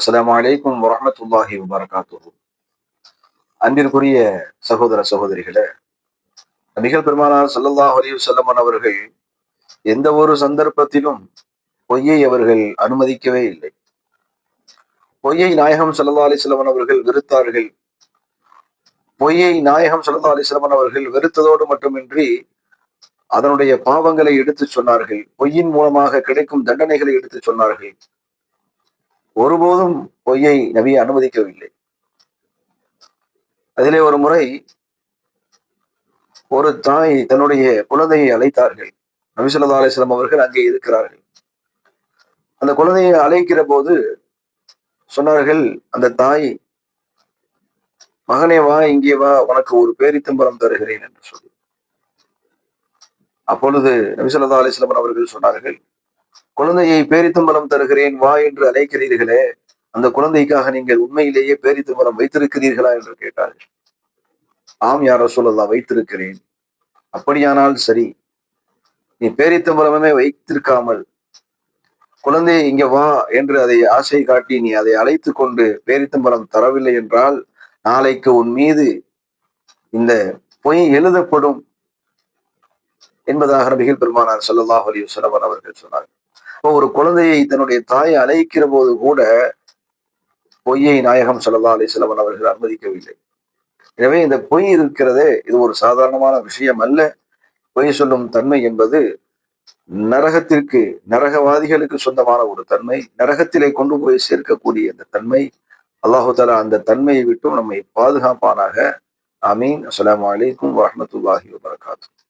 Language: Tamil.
அஸ்லாம் அலைக்கும் வரமத்துல்லாஹி வபரகாத்துஹு. அன்பிற்குரிய சகோதர சகோதரிகளே நபிகள் பெருமானார் சல்லல்லாஹ் அலி வல்லமன் அவர்கள் எந்த ஒரு சந்தர்ப்பத்திலும் பொய்யை அவர்கள் அனுமதிக்கவே இல்லை. பொய்யை நாயகம் ஸல்லல்லாஹு அலைஹி வஸல்லம் அவர்கள் வெறுத்தார்கள். பொய்யை நாயகம் ஸல்லல்லாஹு அலைஹி வஸல்லம் அவர்கள் வெறுத்ததோடு மட்டுமின்றி அதனுடைய பாவங்களை எடுத்து சொன்னார்கள். பொய்யின் மூலமாக கிடைக்கும் தண்டனைகளை எடுத்து சொன்னார்கள். ஒருபோதும் பொய்யை நபி அனுமதிக்கவில்லை. அதிலே ஒரு முறை ஒரு தாய் தன்னுடைய குழந்தையை அழைத்தார்கள். நபிசுல்லா அலிஸ்லாம் அவர்கள் அங்கே இருக்கிறார்கள். அந்த குழந்தையை அழைக்கிற போது சொன்னார்கள் அந்த தாய் மகனே வா இங்கே வா உனக்கு ஒரு பேரித்தம்பரம் தருகிறேன் என்று சொல்லி. அப்பொழுது நபிசல்லா அலிஸ்லாம் அவர்கள் சொன்னார்கள் குழந்தையை பேரித்தம்பலம் தருகிறேன் வா என்று அழைக்கிறீர்களே. அந்த குழந்தைக்காக நீங்கள் உண்மையிலேயே பேரித்தம்பலம் வைத்திருக்கிறீர்களா என்று கேட்டார்கள் ஆம் யார சொல்லலாம் வைத்திருக்கிறேன். அப்படியானால் சரி நீ பேரித்தம்பலமே வைத்திருக்காமல் குழந்தையை இங்க வா என்று அதை ஆசை காட்டி நீ அதை அழைத்து கொண்டு பேரித்தம்பலம் தரவில்லை என்றால் நாளைக்கு உன் மீது இந்த பொய் எழுதப்படும் என்பதாக நபிகள் பெருமானார் சல்லாஹ் அலி வசலவன் அவர்கள் சொன்னார்கள். இப்போ ஒரு குழந்தையை தன்னுடைய தாயை அழைக்கிற போது கூட பொய்யை நாயகம் சல்லா அலிஸ்லவன் அவர்கள் அனுமதிக்கவில்லை. எனவே இந்த பொய் இருக்கிறதே இது ஒரு சாதாரணமான விஷயம் அல்ல. பொய் சொல்லும் தன்மை என்பது நரகத்திற்கு நரகவாதிகளுக்கு சொந்தமான ஒரு தன்மை நரகத்திலே கொண்டு போய் சேர்க்கக்கூடிய அந்த தன்மை. அல்லாஹு தாலா அந்த தன்மையை விட்டும் நம்மை பாதுகாப்பானாக. அமீன் அஸ்லாம் வலைக்கும் வரமத்துல்லாஹி வபரகாத்து